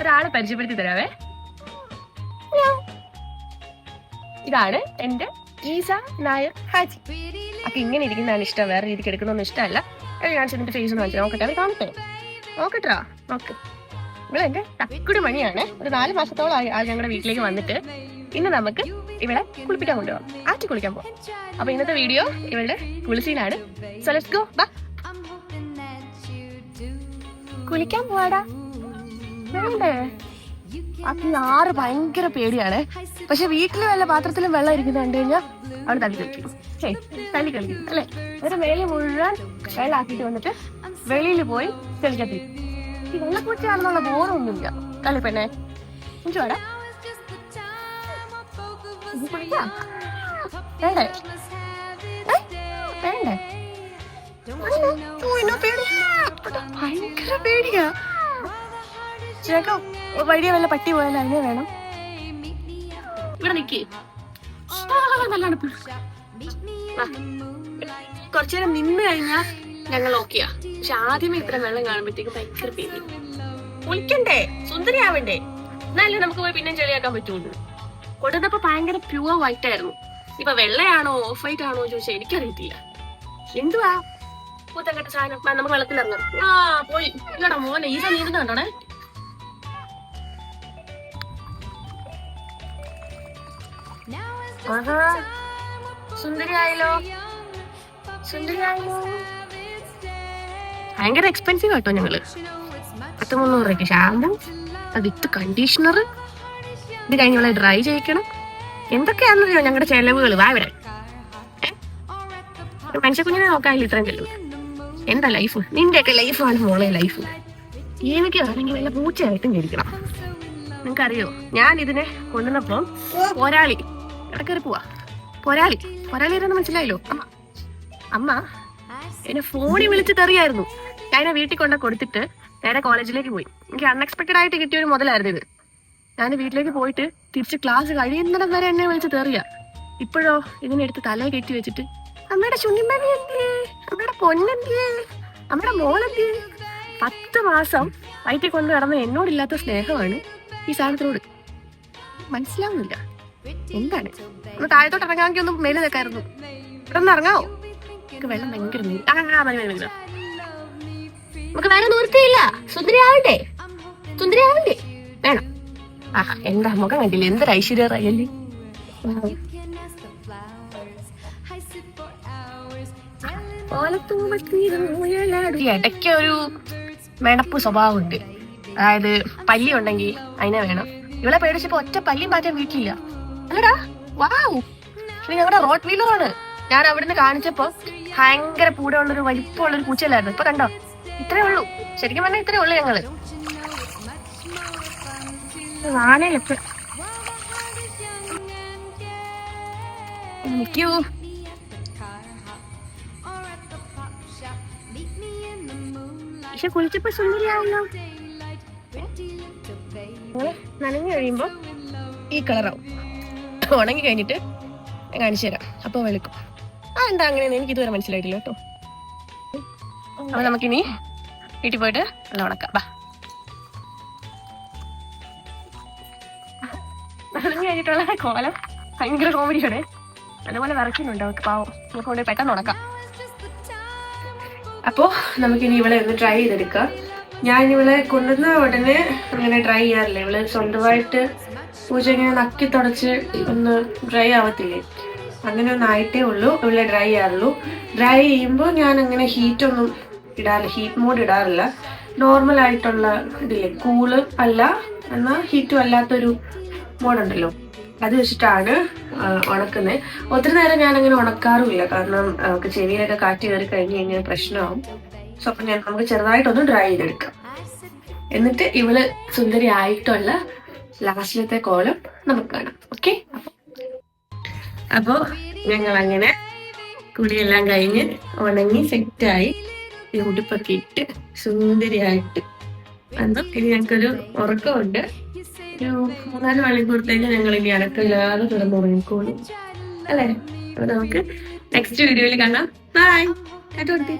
ഒരാളെ പരിചയപ്പെടുത്തി തരാവേ. ഇതാണ് എന്റെ ഈസ നായർ ഹാജി. അപ്പൊ ഇങ്ങനെ ഇരിക്കുന്നതാണ് ഇഷ്ടം. വേറെ രീതിക്ക് എടുക്കുന്നൊന്നും ഇഷ്ടമല്ല. ഞാൻ ചെന്നിട്ട് ഫേസ് ഒന്ന് കാണിച്ചു നോക്കട്ടെ. കാണട്ടെ? നോക്കട്ടാ. നോക്ക്. ഇവിടെ എന്റെ തക്കുടി മണിയാണ്. ഒരു നാല് മാസത്തോളമായി ആൾ ഞങ്ങളുടെ വീട്ടിലേക്ക് വന്നിട്ട്. ഇന്ന് നമുക്ക് ഇവിടെ കുളിപ്പിക്കാൻ കൊണ്ടുപോകാം ആറ്റി കുളിക്കാൻ പോകാം അപ്പൊ ഇന്നത്തെ വീഡിയോ ഇവളുടെ കുളിസീനാണ്. സോ ലെറ്റ്സ് ഗോ ബാ. കുളിക്കാൻ പോവാടാ. വേണ്ടേ? ആറ് ഭയങ്കര പേടിയാണ്. പക്ഷെ വീട്ടിൽ വല്ല പാത്രത്തിലും വെള്ളം ഇരിക്കുന്നത് കണ്ടു കഴിഞ്ഞാൽ അവിടെ തല്ലി കളിക്കും ഹേ തല്ലി കളിക്കും അല്ലെ? ഒരു മേലെ മുഴുവൻ വെള്ളാക്കിട്ട് വന്നിട്ട് വെളിയിൽ പോയി തെളിക്കത്തി ഈ ബോധമൊന്നുമില്ല കളി പെണ്ണെ? എനിക്ക് വേണ്ടേ? ഏ? വേണ്ടേ. ഭയങ്കര പേടിയാ. വഴിയെ വല്ല പട്ടി പോയാലും അതിനെ വേണം. ഇവിടെ നിക്ക്. നല്ലാണ് നിന്ന് കഴിഞ്ഞാ ഞങ്ങൾ ഓക്കെയാ പക്ഷെ ആദ്യമേ ഇത്ര വെള്ളം കാണുമ്പോഴത്തേക്കും ഭയങ്കര പേടി. കുളിക്കണ്ടേ സുന്ദരിയാവണ്ടേ? എന്നാലേ നമുക്ക് പോയി പിന്നെ ചെളിയാക്കാൻ പറ്റുള്ളൂ. കൊണ്ടുവന്നപ്പോ ഭയങ്കര പ്യുവർ വൈറ്റ് ആയിരുന്നു. ഇപ്പൊ വെള്ളയാണോ ഓഫ് വൈറ്റ് ആണോ ചോദിച്ചാൽ എനിക്കറിയത്തില്ല. എന്തുവാ? പൂത്തക്കെട്ട സാധനം. നമുക്ക് വെള്ളത്തിലിറങ്ങാം. ആ പോയി. ഇല്ലടാ മോനെ ഈ സമയം കണ്ടോണേ. ഭയങ്കര എക്സ്പെൻസീവ് ആട്ടോ ഞങ്ങൾ. പത്ത് മുന്നൂറ് രൂപയ്ക്ക് ഷാമ്പു വിത്ത് കണ്ടീഷണർ ഇത് കഴിഞ്ഞ ഡ്രൈ ചെയ്യിക്കണം. എന്തൊക്കെയാണെന്നറിയോ ഞങ്ങളുടെ ചെലവുകൾ വാ ഇവിടെ. കുഞ്ഞിനെ നോക്കാനില്ല ഇത്രയും ചെലവ്. എന്താ ലൈഫ് നിന്റെയൊക്കെ ലൈഫാണ് മോളെ ലൈഫ് എനിക്ക് ആണെങ്കിൽ വല്ല പൂച്ചയായിട്ടും ജനിക്കണം നിങ്ങൾക്കറിയോ? ഞാൻ ഇതിനെ കൊണ്ടുവന്നപ്പോ ഇടക്കേറി പോവാ. പോരാളി പോരാളി മനസ്സിലായല്ലോ? അമ്മ. അമ്മ എന്നെ ഫോണിൽ വിളിച്ച് തെറിയായിരുന്നു. ഞാൻ എന്നെ വീട്ടിൽ കൊണ്ട കൊടുത്തിട്ട് നേരെ കോളേജിലേക്ക് പോയി. എനിക്ക് അൺഎക്സ്പെക്ടഡ് ആയിട്ട് കിട്ടിയ ഒരു മുതലായിരുന്നു ഇത്. ഞാൻ വീട്ടിലേക്ക് പോയിട്ട് തിരിച്ച് ക്ലാസ് കഴിയുന്നിടം വരെ എന്നെ വിളിച്ച് തെറിയ. ഇപ്പോഴോ ഇതിനെടുത്ത് തല കെട്ടി വെച്ചിട്ട് അമ്മയുടെ എന്തിയേ? അമ്മയുടെ പൊന്നെന്തിയേ അമ്മയുടെ മോളെന്തിയേ പത്ത് മാസം വയറ്റിൽ കൊണ്ട് നടന്ന എന്നോടില്ലാത്ത സ്നേഹമാണ് ഈ സാധനത്തിനോട്. മനസ്സിലാവുന്നില്ല. എന്താണ്? ഒന്ന് താഴത്തോട്ട് ഇറങ്ങാമെങ്കിൽ ഒന്ന് മേലെ നിൽക്കായിരുന്നു. ഇവിടെ ഒന്ന് ഇറങ്ങാവോ? നമുക്ക് വെള്ളം ഭയങ്കര നമുക്ക് വേറെ നിവൃത്തിയില്ല. സുന്ദരി ആവണ്ടേ സുന്ദരി ആവണ്ടേ വേണം. ആ എന്താ മുഖം കണ്ടില്ലേ? എന്തൊരു ഐശ്വര്യ റയല്ലേ ഇടയ്ക്ക് ഒരു മെണപ്പ് സ്വഭാവമുണ്ട്. അതായത് പല്ലി ഉണ്ടെങ്കിൽ അതിനെ വേണം. ഇവളെ പേടിച്ചപ്പോ ഒറ്റ പല്ലിയും മാറ്റാൻ വീട്ടിലില്ല. അല്ലടാ വാവ് ഞങ്ങളുടെ റോഡ് വീലറാണ്. ഞാൻ അവിടുന്ന് കാണിച്ചപ്പോ ഭയങ്കര പൂടെ ഉള്ളൊരു വലിപ്പമുള്ള വലിപ്പമുള്ളൊരു പൂച്ചയിലായിരുന്നു ഇപ്പൊ കണ്ടോ? ഇത്രേ ഉള്ളൂ. ശരിക്കും പറഞ്ഞാൽ ഇത്രേ ഉള്ളൂ ഞങ്ങൾ. ആനയിലൊക്കെ എനിക്കൂ പക്ഷെ കുളിച്ചപ്പോ സുന്ദരിയാവല്ലോ നനഞ്ഞു കഴിയുമ്പോ ഈ കളറാവും. ഉണങ്ങി കഴിഞ്ഞിട്ട് ഞാൻ കാണിച്ചു തരാം. അപ്പൊ വെളുക്കും. ആ എന്താ അങ്ങനെയെന്ന് എനിക്ക് ഇതുവരെ മനസ്സിലായിട്ടില്ല കേട്ടോ. അപ്പൊ നമുക്കിനി വീട്ടിൽ പോയിട്ട് നല്ല ഉണക്കാം. ബാ. കഴിഞ്ഞിട്ടുള്ള കോലം ഭയങ്കര കോമഡിയാണ് അതുപോലെ വിറക്കുന്നുണ്ട് അവർക്ക് പാവം. നമുക്ക് കൊണ്ട് പെട്ടെന്ന് ഉണക്കാം. അപ്പോ നമുക്കിനി ഇവളെ ഒന്ന് ട്രൈ ചെയ്തെടുക്കാം. ഞാൻ ഇവളെ കൊണ്ടുവന്ന ഉടനെ അങ്ങനെ ട്രൈ ചെയ്യാറില്ല. ഇവൾ സ്വന്തമായിട്ട് പൂജ ഇങ്ങനെ നക്കി തുടച്ച് ഒന്ന് ഡ്രൈ ആവത്തില്ലേ? അങ്ങനെ ഒന്ന് ആയിട്ടേ ഉള്ളൂ. ഇവിടെ ഡ്രൈ ആയുള്ളൂ ഡ്രൈ ചെയ്യുമ്പോൾ ഞാൻ അങ്ങനെ ഹീറ്റൊന്നും ഇടാറില്ല. ഹീറ്റ് മോഡ് ഇടാറില്ല. നോർമൽ ആയിട്ടുള്ള ഇതില്ലേ? കൂൾ അല്ല. എന്നാൽ ഹീറ്റും അല്ലാത്തൊരു മോഡുണ്ടല്ലോ അത് വെച്ചിട്ടാണ് ഉണക്കുന്നത് ഒത്തിരി നേരം ഞാൻ അങ്ങനെ ഉണക്കാറുമില്ല. കാരണം നമുക്ക് ചെവിയിലൊക്കെ കാറ്റ് കയറി കഴിഞ്ഞ് കഴിഞ്ഞാൽ പ്രശ്നമാവും. സോ അപ്പം ഞാൻ നമുക്ക് ചെറുതായിട്ടൊന്ന് ഡ്രൈ ചെയ്തെടുക്കാം. എന്നിട്ട് ഇവൾ സുന്ദരി ആയിട്ടുള്ള ലാസ്റ്റിലത്തെ കോളം നമുക്ക് കാണാം. ഓക്കെ? അപ്പോ ഞങ്ങൾ അങ്ങനെ കുടിയെല്ലാം കഴിഞ്ഞ് ഉണങ്ങി സെറ്റായി ഉടുപ്പൊക്കെ ഇട്ട് സുന്ദരിയായിട്ട് വന്നു. ഇനി ഞങ്ങൾക്കൊരു ഉറക്കമുണ്ട്. ഒരു മൂന്നാൽ മണിക്കൂറത്തേക്ക് ഞങ്ങൾ ഇനി അടക്കമില്ലാതെ കിടന്നുറങ്ങിക്കോളും അല്ലേ? അപ്പൊ നമുക്ക് നെക്സ്റ്റ് വീഡിയോയിൽ കാണാം. ബൈ ടാറ്റ